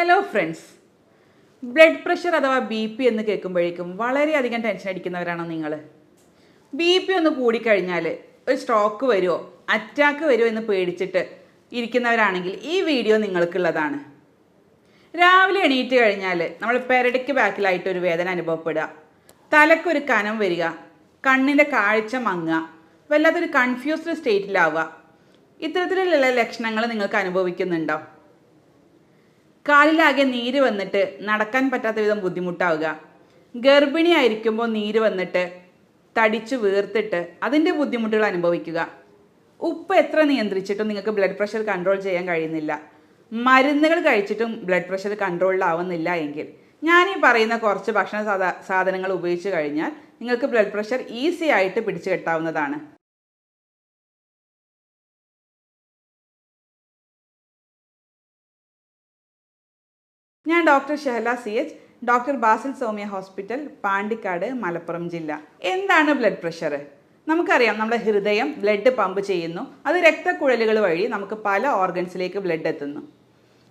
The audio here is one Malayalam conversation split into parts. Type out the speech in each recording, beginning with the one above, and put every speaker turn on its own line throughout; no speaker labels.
ഹലോ ഫ്രണ്ട്സ് ബ്ലഡ് പ്രഷർ അഥവാ ബി പി എന്ന് കേൾക്കുമ്പോഴേക്കും വളരെയധികം ടെൻഷൻ അടിക്കുന്നവരാണോ നിങ്ങൾ ബി പി ഒന്ന് കൂടിക്കഴിഞ്ഞാൽ ഒരു സ്ട്രോക്ക് വരുമോ അറ്റാക്ക് വരുമോ എന്ന് പേടിച്ചിട്ട് ഇരിക്കുന്നവരാണെങ്കിൽ ഈ വീഡിയോ നിങ്ങൾക്കുള്ളതാണ്. രാവിലെ എണീറ്റ് കഴിഞ്ഞാൽ നമ്മൾ പെരടിക്ക് ബാക്കിലായിട്ട് ഒരു വേദന അനുഭവപ്പെടുക. തലക്കൊരു കനം വരിക കണ്ണിന്റെ കാഴ്ച മങ്ങുക വല്ലാത്തൊരു കൺഫ്യൂസ്ഡ് സ്റ്റേറ്റിലാവുക ഇത്തരത്തിലുള്ള ലക്ഷണങ്ങൾ നിങ്ങൾക്ക് അനുഭവിക്കുന്നുണ്ടോ? കാലിലാകെ നീര് വന്നിട്ട് നടക്കാൻ പറ്റാത്ത വിധം ബുദ്ധിമുട്ടാവുക. ഗർഭിണി ആയിരിക്കുമ്പോൾ നീര് വന്നിട്ട് തടിച്ചു വീർത്തിട്ട് അതിന്റെ ബുദ്ധിമുട്ടുകൾ അനുഭവിക്കുക. ഉപ്പ് എത്ര നിയന്ത്രിച്ചിട്ടും നിങ്ങൾക്ക് ബ്ലഡ് പ്രഷർ കൺട്രോൾ ചെയ്യാൻ കഴിയുന്നില്ല. മരുന്നുകൾ കഴിച്ചിട്ടും ബ്ലഡ് പ്രഷർ കൺട്രോളിലാവുന്നില്ല എങ്കിൽ. ഞാൻ ഈ പറയുന്ന കുറച്ച് ഭക്ഷണ സാധാ സാധനങ്ങൾ ഉപയോഗിച്ച് കഴിഞ്ഞാൽ നിങ്ങൾക്ക് ബ്ലഡ് പ്രഷർ ഈസി ആയിട്ട് പിടിച്ചു കെട്ടാവുന്നതാണ്. ഞാൻ doctor Shehala C H doctor Basil Soumya hospital Pandikkad Malappuram ജില്ല. എന്താണ് ബ്ലഡ് പ്രഷർ നമുക്കറിയാം നമ്മുടെ ഹൃദയം ബ്ലഡ് പമ്പ് ചെയ്യുന്നു. അത് രക്തക്കുഴലുകൾ വഴി നമുക്ക് പല ഓർഗൻസിലേക്ക് ബ്ലഡ് എത്തുന്നു.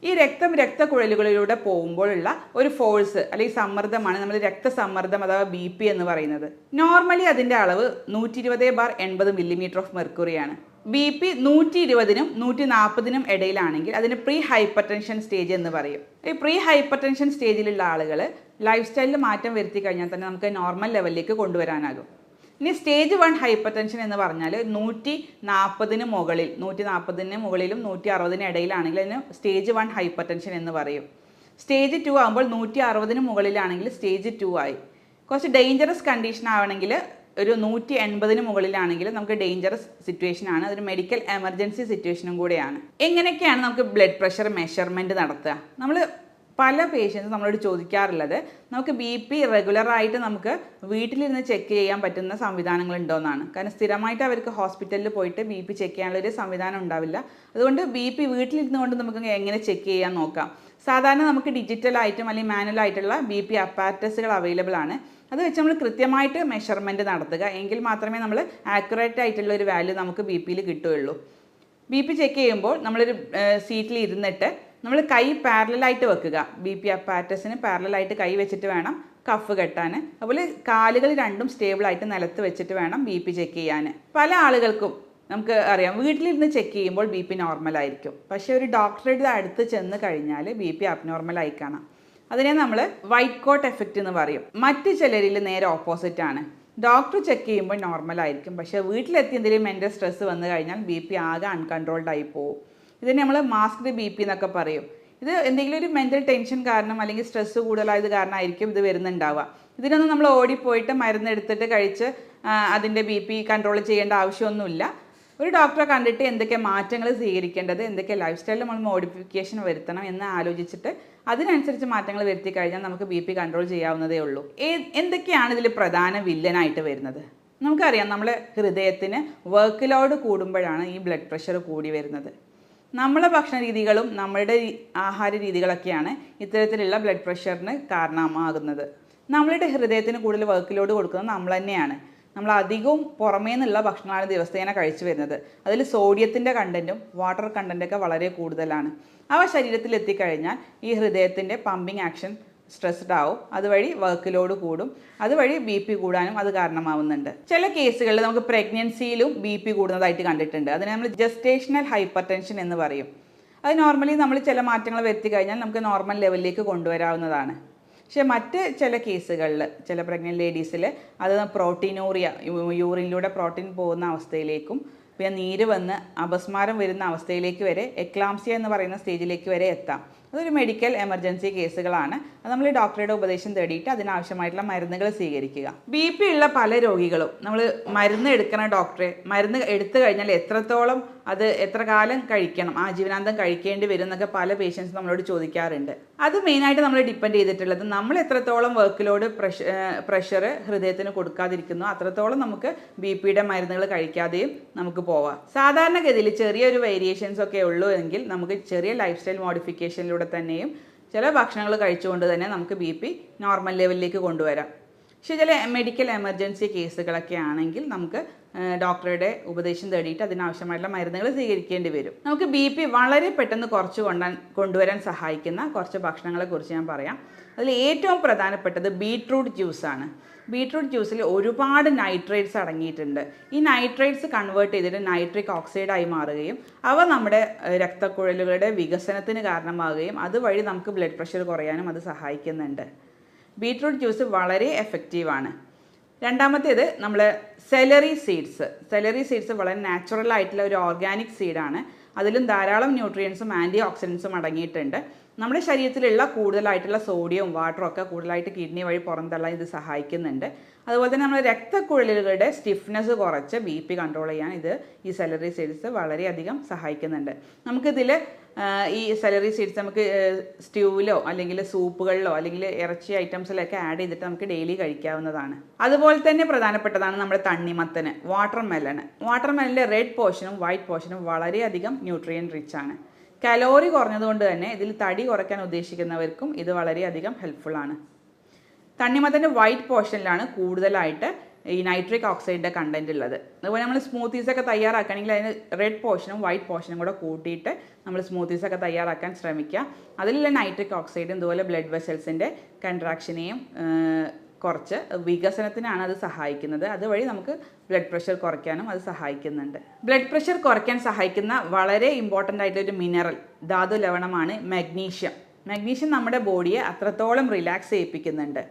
ഈ രക്തം രക്തക്കുഴലുകളിലൂടെ പോകുമ്പോഴുള്ള ഒരു ഫോഴ്സ് അല്ലെങ്കിൽ സമ്മർദ്ദമാണ് നമ്മൾ രക്തസമ്മർദ്ദം അഥവാ ബി പി എന്ന് പറയുന്നത്. നോർമലി അതിന്റെ അളവ് നൂറ്റി ഇരുപത് ബാർ എൺപത് മില്ലിമീറ്റർ ഓഫ് മെർക്കുറിയാണ് ബി പി നൂറ്റി ഇരുപതിനും നൂറ്റി നാൽപ്പതിനും ഇടയിലാണെങ്കിൽ അതിന് പ്രീ ഹൈപ്പർ ടെൻഷൻ സ്റ്റേജ് എന്ന് പറയും. ഈ പ്രീ ഹൈപ്പർ ടെൻഷൻ സ്റ്റേജിലുള്ള ആളുകൾ ലൈഫ് സ്റ്റൈലിൽ മാറ്റം വരുത്തി കഴിഞ്ഞാൽ തന്നെ നമുക്ക് നോർമൽ ലെവലിലേക്ക് കൊണ്ടുവരാനാകും. ഇനി സ്റ്റേജ് വൺ ഹൈപ്പർ ടെൻഷൻ എന്ന് പറഞ്ഞാൽ നൂറ്റി നാൽപ്പതിന് മുകളിൽ നൂറ്റി നാൽപ്പതിന് മുകളിലും നൂറ്റി അറുപതിന് ഇടയിലാണെങ്കിൽ അതിന് സ്റ്റേജ് വൺ ഹൈപ്പർ ടെൻഷൻ എന്ന് പറയും. സ്റ്റേജ് ടു ആകുമ്പോൾ നൂറ്റി അറുപതിന് മുകളിലാണെങ്കിൽ സ്റ്റേജ് ടു ആയി. കുറച്ച് ഡേഞ്ചറസ് കണ്ടീഷൻ ആവണമെങ്കിൽ ഒരു നൂറ്റി എൺപതിന് മുകളിലാണെങ്കിൽ നമുക്ക് ഡേഞ്ചറസ് സിറ്റുവേഷൻ ആണ്. അതൊരു മെഡിക്കൽ എമർജൻസി സിറ്റുവേഷനും കൂടെയാണ്. എങ്ങനെയൊക്കെയാണ് നമുക്ക് ബ്ലഡ് പ്രഷർ മെഷർമെന്റ് നടത്തുക? നമ്മൾ പല പേഷ്യൻസ് നമ്മളോട് ചോദിക്കാറുള്ളത് നമുക്ക് ബി പി റെഗുലറായിട്ട് നമുക്ക് വീട്ടിലിരുന്ന് ചെക്ക് ചെയ്യാൻ പറ്റുന്ന സംവിധാനങ്ങൾ ഉണ്ടോ എന്നാണ് കാരണം സ്ഥിരമായിട്ട് അവർക്ക് ഹോസ്പിറ്റലിൽ പോയിട്ട് ബി പി ചെക്ക് ചെയ്യാനുള്ള ഒരു സംവിധാനം ഉണ്ടാവില്ല. അതുകൊണ്ട് ബി പി വീട്ടിലിരുന്ന് കൊണ്ട് നമുക്ക് എങ്ങനെ ചെക്ക് ചെയ്യാൻ നോക്കാം? സാധാരണ നമുക്ക് ഡിജിറ്റൽ ഡിജിറ്റലായിട്ടും അല്ലെങ്കിൽ മാനുവലായിട്ടുള്ള ബി പി അപ്പാറ്റസുകൾ അവൈലബിൾ ആണ്. അത് വെച്ച് നമ്മൾ കൃത്യമായിട്ട് മെഷർമെന്റ് നടത്തുക. എങ്കിൽ മാത്രമേ നമ്മൾ ആക്യുറേറ്റ് ആയിട്ടുള്ള ഒരു വാല്യൂ നമുക്ക് ബി പിയിൽ കിട്ടുകയുള്ളൂ. ബി പി ചെക്ക് ചെയ്യുമ്പോൾ നമ്മളൊരു സീറ്റിൽ ഇരുന്നിട്ട് നമ്മൾ കൈ പാരലായിട്ട് വെക്കുക. ബി പി അപ്പാറ്റസിന് പാരലായിട്ട് കൈ വെച്ചിട്ട് വേണം കഫ് കെട്ടാൻ അതുപോലെ കാലുകൾ രണ്ടും സ്റ്റേബിളായിട്ട് നിലത്ത് വെച്ചിട്ട് വേണം ബി പി ചെക്ക് ചെയ്യാൻ പല ആളുകൾക്കും നമുക്ക് അറിയാം. വീട്ടിലിരുന്ന് ചെക്ക് ചെയ്യുമ്പോൾ ബി പി നോർമൽ ആയിരിക്കും. പക്ഷേ ഒരു ഡോക്ടറുടെ അടുത്ത് ചെന്ന് കഴിഞ്ഞാൽ ബി പി അബ്നോർമൽ ആയി കാണാം. അതിനെ നമ്മൾ വൈറ്റ് കോട്ട് എഫക്റ്റ് എന്ന് പറയും. മറ്റ് ചിലരിൽ നേരെ ഓപ്പോസിറ്റ് ആണ്. ഡോക്ടർ ചെക്ക് ചെയ്യുമ്പോൾ നോർമൽ ആയിരിക്കും. പക്ഷേ വീട്ടിലെത്തി എന്തെങ്കിലും മെന്റൽ സ്ട്രെസ് വന്നു കഴിഞ്ഞാൽ ബി പി ആകെ അൺകൺട്രോൾഡ് ആയി പോകും ഇതിന് നമ്മൾ മാസ്ക്ഡ് ബി പി എന്നൊക്കെ പറയും. ഇത് എന്തെങ്കിലും ഒരു മെന്റൽ ടെൻഷൻ കാരണം അല്ലെങ്കിൽ സ്ട്രെസ്സ് കൂടുതലായത് കാരണമായിരിക്കും ഇത് വരുന്നുണ്ടാവുക. ഇതിനൊന്നും നമ്മൾ ഓടിപ്പോയിട്ട് മരുന്നെടുത്തിട്ട് കഴിച്ച് അതിന്റെ ബി പി കൺട്രോൾ ചെയ്യേണ്ട ആവശ്യമൊന്നുമില്ല. ഒരു ഡോക്ടറെ കണ്ടിട്ട് എന്തൊക്കെ മാറ്റങ്ങൾ സ്വീകരിക്കേണ്ടത് എന്തൊക്കെ ലൈഫ് സ്റ്റൈലിൽ നമ്മൾ മോഡിഫിക്കേഷൻ വരുത്തണം എന്ന് ആലോചിച്ചിട്ട് അതിനനുസരിച്ച് മാറ്റങ്ങൾ വരുത്തി കഴിഞ്ഞാൽ നമുക്ക് ബി പി കൺട്രോൾ ചെയ്യാവുന്നതേ ഉള്ളൂ. എന്തൊക്കെയാണ് ഇതിൽ പ്രധാന വില്ലനായിട്ട് വരുന്നത്? നമുക്കറിയാം നമ്മുടെ ഹൃദയത്തിന് വർക്ക് ലോഡ് കൂടുമ്പോഴാണ് ഈ ബ്ലഡ് പ്രഷർ കൂടി വരുന്നത്. നമ്മളെ ഭക്ഷണ രീതികളും നമ്മളുടെ ആഹാര രീതികളൊക്കെയാണ് ഇത്തരത്തിലുള്ള ബ്ലഡ് പ്രഷറിന് കാരണമാകുന്നത്. നമ്മളുടെ ഹൃദയത്തിന് കൂടുതൽ വർക്ക് ലോഡ് കൊടുക്കുന്നത് നമ്മൾ തന്നെയാണ്. നമ്മൾ അധികവും പുറമേ നിന്നുള്ള ഭക്ഷണമാണ് ദിവസേന കഴിച്ചു വരുന്നത്. അതിൽ സോഡിയത്തിന്റെ കണ്ടന്റും വാട്ടർ കണ്ടന്റൊക്കെ വളരെ കൂടുതലാണ്. അവ ശരീരത്തിൽ എത്തിക്കഴിഞ്ഞാൽ ഈ ഹൃദയത്തിന്റെ പമ്പിങ് ആക്ഷൻ സ്ട്രെസ്ഡ് ആവും. അതുവഴി വർക്ക് ലോഡ് കൂടും. അതുവഴി ബി പി കൂടാനും അത് കാരണമാവുന്നുണ്ട്. ചില കേസുകളിൽ നമുക്ക് പ്രഗ്നൻസിയിലും ബി പി കൂടുന്നതായിട്ട് കണ്ടിട്ടുണ്ട്. അതിനെ നമ്മൾ ജസ്റ്റേഷണൽ ഹൈപ്പർ ടെൻഷൻ എന്ന് പറയും. അത് നോർമലി നമ്മൾ ചില മാറ്റങ്ങൾ വരുത്തി കഴിഞ്ഞാൽ നമുക്ക് നോർമൽ ലെവലിലേക്ക് കൊണ്ടുവരാവുന്നതാണ്. പക്ഷേ മറ്റ് ചില കേസുകളിൽ ചില പ്രഗ്നന്റ് ലേഡീസിൽ അത് പ്രോട്ടീനൂറിയ യൂറിനിലൂടെ പ്രോട്ടീൻ പോകുന്ന അവസ്ഥയിലേക്കും പിന്നെ നീര് വന്ന് അപസ്മാരം വരുന്ന അവസ്ഥയിലേക്ക് വരെ എക്ലാംസിയ എന്ന് പറയുന്ന സ്റ്റേജിലേക്ക് വരെ എത്താം. അതൊരു മെഡിക്കൽ എമർജൻസി കേസുകളാണ്. അത് നമ്മൾ ഡോക്ടറുടെ ഉപദേശം തേടിയിട്ട് അതിനാവശ്യമായിട്ടുള്ള മരുന്നുകൾ സ്വീകരിക്കുക. ബി പി ഉള്ള പല രോഗികളും നമ്മൾ മരുന്ന് എടുക്കണ ഡോക്ടറെ മരുന്ന് എടുത്തു കഴിഞ്ഞാൽ എത്രത്തോളം അത് എത്ര കാലം കഴിക്കണം ആ ജീവനാന്തം കഴിക്കേണ്ടി വരും എന്നൊക്കെ പല പേഷ്യൻസ് നമ്മളോട് ചോദിക്കാറുണ്ട്. അത് മെയിനായിട്ട് നമ്മൾ ഡിപ്പെൻഡ് ചെയ്തിട്ടുള്ളത് നമ്മൾ എത്രത്തോളം വർക്ക് ലോഡ് പ്രഷർ ഹൃദയത്തിന് കൊടുക്കാതിരിക്കുന്നു അത്രത്തോളം നമുക്ക് ബി പിയുടെ മരുന്നുകൾ കഴിക്കാതെയും നമുക്ക് പോവാം. സാധാരണഗതിയിൽ ചെറിയൊരു വേരിയേഷൻസ് ഒക്കെ ഉള്ളൂ എങ്കിൽ നമുക്ക് ചെറിയ ലൈഫ് സ്റ്റൈൽ മോഡിഫിക്കേഷനിലൂടെ തന്നെയും ചില ഭക്ഷണങ്ങൾ കഴിച്ചുകൊണ്ട് തന്നെ നമുക്ക് ബി പി നോർമൽ ലെവലിലേക്ക് കൊണ്ടുവരാം. പക്ഷേ ചില മെഡിക്കൽ എമർജൻസി കേസുകളൊക്കെ ആണെങ്കിൽ നമുക്ക് ഡോക്ടറുടെ ഉപദേശം തേടിയിട്ട് അതിനാവശ്യമായിട്ടുള്ള മരുന്നുകൾ സ്വീകരിക്കേണ്ടി വരും. നമുക്ക് ബി പി വളരെ പെട്ടെന്ന് കുറച്ച് കൊണ്ടാൻ കൊണ്ടുവരാൻ സഹായിക്കുന്ന കുറച്ച് ഭക്ഷണങ്ങളെക്കുറിച്ച് ഞാൻ പറയാം. അതിൽ ഏറ്റവും പ്രധാനപ്പെട്ടത് ബീട്രൂട്ട് ജ്യൂസാണ് ബീട്രൂട്ട് ജ്യൂസിൽ ഒരുപാട് നൈട്രേറ്റ്സ് അടങ്ങിയിട്ടുണ്ട്. ഈ നൈട്രേറ്റ്സ് കൺവേർട്ട് ചെയ്തിട്ട് നൈട്രിക് ഓക്സൈഡായി മാറുകയും അവ നമ്മുടെ രക്തക്കുഴലുകളുടെ വികസനത്തിന് കാരണമാകുകയും അതുവഴി നമുക്ക് ബ്ലഡ് പ്രഷർ കുറയാനും അത് സഹായിക്കുന്നുണ്ട്. ബീട്രൂട്ട് ജ്യൂസ് വളരെ എഫക്റ്റീവാണ്. രണ്ടാമത്തേത് നമ്മൾ സെലറി സീഡ്സ്. സെലറി സീഡ്സ് വളരെ നാച്ചുറൽ ആയിട്ടുള്ള ഒരു ഓർഗാനിക് സീഡാണ്. അതിലും ധാരാളം ന്യൂട്രിയൻസും ആന്റി ഓക്സിഡൻസും അടങ്ങിയിട്ടുണ്ട്. നമ്മുടെ ശരീരത്തിലുള്ള കൂടുതലായിട്ടുള്ള സോഡിയവും വാട്ടറും ഒക്കെ കൂടുതലായിട്ട് കിഡ്നി വഴി പുറന്തള്ളാൻ ഇത് സഹായിക്കുന്നുണ്ട്. അതുപോലെ തന്നെ നമ്മുടെ രക്തക്കുഴലുകളുടെ സ്റ്റിഫ്നെസ് കുറച്ച് ബി പി കൺട്രോൾ ചെയ്യാൻ ഇത് ഈ സെലറി സീഡ്സ് വളരെയധികം സഹായിക്കുന്നുണ്ട്. നമുക്കിതിൽ ഈ സെലറി സീഡ്സ് നമുക്ക് സ്റ്റ്യൂവിലോ അല്ലെങ്കിൽ സൂപ്പുകളിലോ അല്ലെങ്കിൽ ഇറച്ചി ഐറ്റംസിലൊക്കെ ആഡ് ചെയ്തിട്ട് നമുക്ക് ഡെയിലി കഴിക്കാവുന്നതാണ്. അതുപോലെ തന്നെ പ്രധാനപ്പെട്ടതാണ് നമ്മുടെ തണ്ണിമത്തന് വാട്ടർ മെലൺ വാട്ടർ റെഡ് പോർഷനും വൈറ്റ് പോർഷനും വളരെയധികം ന്യൂട്രിയൻ റിച്ച് ആണ്. കലോറി കുറഞ്ഞതുകൊണ്ട് തന്നെ ഇതിൽ തടി കുറയ്ക്കാൻ ഉദ്ദേശിക്കുന്നവർക്കും ഇത് വളരെയധികം ഹെൽപ്ഫുള്ളാണ് തണ്ണിമത്തന്റെ വൈറ്റ് പോർഷനിലാണ് കൂടുതലായിട്ട് ഈ നൈട്രിക് ഓക്സൈഡിന്റെ കണ്ടന്റ് ഉള്ളത്. അതുപോലെ നമ്മൾ സ്മൂത്തീസ് ഒക്കെ തയ്യാറാക്കുകയാണെങ്കിൽ അതിന് റെഡ് പോർഷനും വൈറ്റ് പോർഷനും കൂടെ കൂട്ടിയിട്ട് നമ്മൾ സ്മൂത്തീസ് ഒക്കെ തയ്യാറാക്കാൻ ശ്രമിക്കുക. അതിലുള്ള നൈട്രിക് ഓക്സൈഡും ഇതുപോലെ ബ്ലഡ് വെസൽസിന്റെ കൺട്രാക്ഷനെയും കുറച്ച് വികസനത്തിനാണ് അത് സഹായിക്കുന്നത്. അതുവഴി നമുക്ക് ബ്ലഡ് പ്രഷർ കുറയ്ക്കാനും അത് സഹായിക്കുന്നുണ്ട്. ബ്ലഡ് പ്രഷർ കുറയ്ക്കാൻ സഹായിക്കുന്ന വളരെ ഇമ്പോർട്ടന്റ് ആയിട്ടൊരു മിനറൽ ധാതു ലവണമാണ് മഗ്നീഷ്യം മഗ്നീഷ്യം നമ്മുടെ ബോഡിയെ അത്രത്തോളം റിലാക്സ് ചെയ്യിപ്പിക്കുന്നുണ്ട്.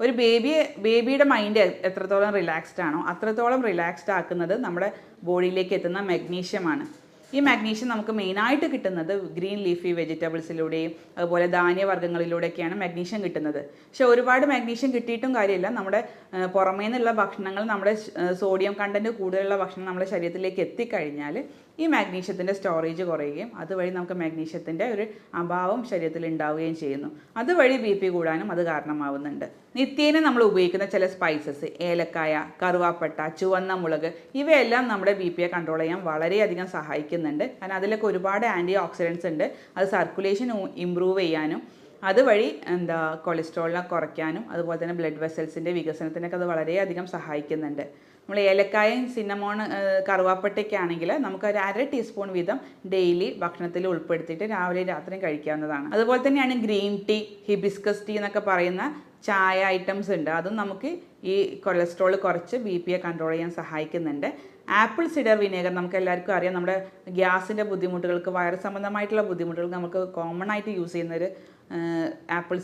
ഒരു ബേബിയെ ബേബിയുടെ മൈൻഡ് എത്രത്തോളം റിലാക്സ്ഡ് ആണോ അത്രത്തോളം റിലാക്സ്ഡ് ആക്കുന്നത് നമ്മുടെ ബോഡിയിലേക്ക് എത്തുന്ന മഗ്നീഷ്യമാണ് ഈ മാഗ്നീഷ്യം നമുക്ക് മെയിനായിട്ട് കിട്ടുന്നത് ഗ്രീൻ ലീഫി വെജിറ്റബിൾസിലൂടെയും അതുപോലെ ധാന്യവർഗങ്ങളിലൂടെയൊക്കെയാണ് മാഗ്നീഷ്യം കിട്ടുന്നത്. പക്ഷേ ഒരുപാട് മാഗ്നീഷ്യം കിട്ടിയിട്ടും കാര്യമില്ല. നമ്മുടെ പുറമേ നിന്നുള്ള ഭക്ഷണങ്ങൾ നമ്മുടെ സോഡിയം കണ്ടന്റ് കൂടുതലുള്ള ഭക്ഷണം നമ്മുടെ ശരീരത്തിലേക്ക് എത്തിക്കഴിഞ്ഞാൽ ഈ മാഗ്നീഷ്യത്തിന്റെ സ്റ്റോറേജ് കുറയുകയും അതുവഴി നമുക്ക് മാഗ്നീഷ്യത്തിന്റെ ഒരു അഭാവം ശരീരത്തിൽ ഉണ്ടാവുകയും ചെയ്യുന്നു. അതുവഴി ബി പി കൂടാനും അത് കാരണമാവുന്നുണ്ട്. നിത്യേന നമ്മൾ ഉപയോഗിക്കുന്ന ചില സ്പൈസസ് ഏലക്കായ കറുവാപ്പട്ട ചുവന്ന മുളക് ഇവയെല്ലാം നമ്മുടെ ബി പിയെ കൺട്രോൾ ചെയ്യാൻ വളരെയധികം സഹായിക്കുന്നുണ്ട്. കാരണം അതിലൊക്കെ ഒരുപാട് ആന്റി ഓക്സിഡൻസ് ഉണ്ട്. അത് സർക്കുലേഷൻ ഇമ്പ്രൂവ് ചെയ്യാനും അതുവഴി എന്താ കൊളസ്ട്രോളിനെ കുറയ്ക്കാനും അതുപോലെ തന്നെ ബ്ലഡ് വെസൽസിന്റെ വികസനത്തിനൊക്കെ അത് വളരെയധികം സഹായിക്കുന്നുണ്ട്. നമ്മൾ ഏലക്കായും സിന്നമോൺ കറുവാപ്പട്ടയ്ക്കാണെങ്കിൽ നമുക്ക് ഒരു അര ടീസ്പൂൺ വീതം ഡെയിലി ഭക്ഷണത്തിൽ ഉൾപ്പെടുത്തിയിട്ട് രാവിലെ രാത്രിയും കഴിക്കാവുന്നതാണ്. അതുപോലെ തന്നെയാണ് ഗ്രീൻ ടീ ഹിബിസ്കസ് ടീ എന്നൊക്കെ പറയുന്ന ചായ ഐറ്റംസ് ഉണ്ട്. അതും നമുക്ക് ഈ കൊളസ്ട്രോൾ കുറച്ച് ബി പിയെ കൺട്രോൾ ചെയ്യാൻ സഹായിക്കുന്നുണ്ട്. ആപ്പിൾ സിഡർ വിനേഗർ നമുക്ക് എല്ലാവർക്കും അറിയാം. നമ്മുടെ ഗ്യാസിന്റെ ബുദ്ധിമുട്ടുകൾക്ക് വയറ് സംബന്ധമായിട്ടുള്ള ബുദ്ധിമുട്ടുകൾക്ക് നമുക്ക് കോമൺ ആയിട്ട് യൂസ് ചെയ്യുന്നൊരു ആപ്പിൾ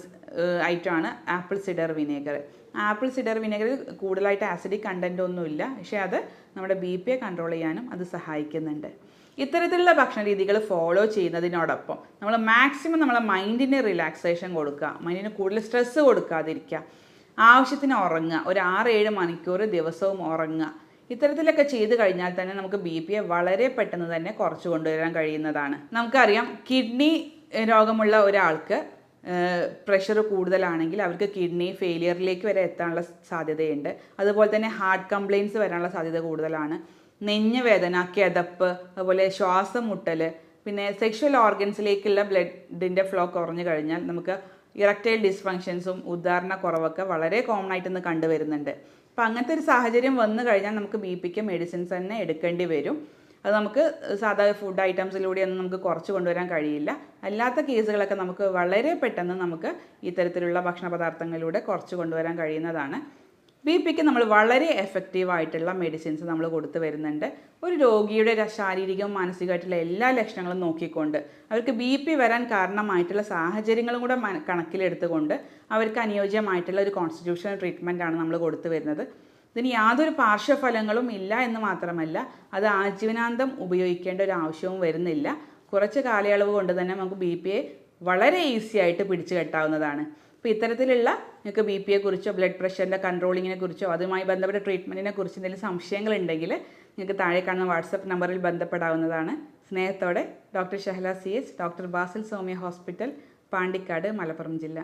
ഐറ്റമാണ് apple cider vinegar. Apple cider വിനേഗറിൽ കൂടുതലായിട്ട് ആസിഡിക് കണ്ടന്റ് ഒന്നുമില്ല. പക്ഷേ അത് നമ്മുടെ ബി പിയെ കൺട്രോൾ ചെയ്യാനും അത് സഹായിക്കുന്നുണ്ട്. ഇത്തരത്തിലുള്ള ഭക്ഷണ രീതികൾ ഫോളോ ചെയ്യുന്നതിനോടൊപ്പം നമ്മൾ മാക്സിമം നമ്മളെ മൈൻഡിന് റിലാക്സേഷൻ കൊടുക്കുക. മൈൻഡിന് കൂടുതൽ സ്ട്രെസ്സ് കൊടുക്കാതിരിക്കുക. ആവശ്യത്തിന് ഉറങ്ങുക. ഒരു ആറ് ഏഴ് മണിക്കൂർ ദിവസവും ഉറങ്ങുക. ഇത്തരത്തിലൊക്കെ ചെയ്തു കഴിഞ്ഞാൽ തന്നെ നമുക്ക് ബി പിയെ വളരെ പെട്ടെന്ന് തന്നെ കുറച്ച് കൊണ്ടുവരാൻ കഴിയുന്നതാണ്. നമുക്കറിയാം കിഡ്നി രോഗമുള്ള ഒരാൾക്ക് പ്രഷർ കൂടുതലാണെങ്കിൽ അവർക്ക് കിഡ്നി ഫെയിലിയറിലേക്ക് വരെ എത്താനുള്ള സാധ്യതയുണ്ട്. അതുപോലെ തന്നെ ഹാർട്ട് കംപ്ലയിൻസ് വരാനുള്ള സാധ്യത കൂടുതലാണ്. നെഞ്ഞ് വേദന കിതപ്പ് അതുപോലെ ശ്വാസം മുട്ടൽ പിന്നെ സെക്ഷൽ ഓർഗൻസിലേക്കുള്ള ബ്ലഡിന്റെ ഫ്ലോ കുറഞ്ഞു കഴിഞ്ഞാൽ നമുക്ക് ഇറക്റ്റൈൽ ഡിസ്ഫങ്ഷൻസും ഉദാഹരണ കുറവൊക്കെ വളരെ കോമൺ ആയിട്ടൊന്ന് കണ്ടുവരുന്നുണ്ട്. അപ്പം അങ്ങനത്തെ ഒരു സാഹചര്യം വന്നു കഴിഞ്ഞാൽ നമുക്ക് ബി പിക്ക് മെഡിസിൻസ് തന്നെ എടുക്കേണ്ടി വരും. അത് നമുക്ക് സാധാ ഫുഡ് ഐറ്റംസിലൂടെയൊന്നും നമുക്ക് കുറച്ച് കൊണ്ടുവരാൻ കഴിയില്ല. അല്ലാത്ത കേസുകളൊക്കെ നമുക്ക് വളരെ പെട്ടെന്ന് നമുക്ക് ഇത്തരത്തിലുള്ള ഭക്ഷണ പദാർത്ഥങ്ങളിലൂടെ കുറച്ച് കൊണ്ടുവരാൻ കഴിയുന്നതാണ്. ബി പിക്ക് നമ്മൾ വളരെ എഫക്റ്റീവ് ആയിട്ടുള്ള മെഡിസിൻസ് നമ്മൾ കൊടുത്തു വരുന്നുണ്ട്. ഒരു രോഗിയുടെ ശാരീരികവും മാനസികമായിട്ടുള്ള എല്ലാ ലക്ഷണങ്ങളും നോക്കിക്കൊണ്ട് അവർക്ക് ബി പി വരാൻ കാരണമായിട്ടുള്ള സാഹചര്യങ്ങളും കൂടെ കണക്കിലെടുത്തുകൊണ്ട് അവർക്ക് അനുയോജ്യമായിട്ടുള്ള ഒരു കോൺസ്റ്റിറ്റ്യൂഷണൽ ട്രീറ്റ്മെന്റാണ് നമ്മൾ കൊടുത്തു വരുന്നത്. ഇതിന് യാതൊരു പാർശ്വഫലങ്ങളും ഇല്ല എന്ന് മാത്രമല്ല അത് ആജീവനാന്തം ഉപയോഗിക്കേണ്ട ഒരു ആവശ്യവും വരുന്നില്ല. കുറച്ച് കാലയളവ് കൊണ്ട് തന്നെ നമുക്ക് ബി പി എ വളരെ ഈസി ആയിട്ട് പിടിച്ചു കെട്ടാവുന്നതാണ്. അപ്പോൾ ഇത്തരത്തിലുള്ള നിങ്ങൾക്ക് ബി പി കുറിച്ചോ ബ്ലഡ് പ്രഷറിന്റെ കൺട്രോളിങ്ങിനെ കുറിച്ചോ അതുമായി ബന്ധപ്പെട്ട ട്രീറ്റ്മെന്റിനെ കുറിച്ച് എന്തെങ്കിലും സംശയങ്ങളുണ്ടെങ്കിൽ നിങ്ങൾക്ക് താഴെ കാണുന്ന വാട്സപ്പ് നമ്പറിൽ ബന്ധപ്പെടാവുന്നതാണ്. സ്നേഹത്തോടെ doctor Shahala C H doctor Basil Soumya hospital Pandikkad Malappuram ജില്ല.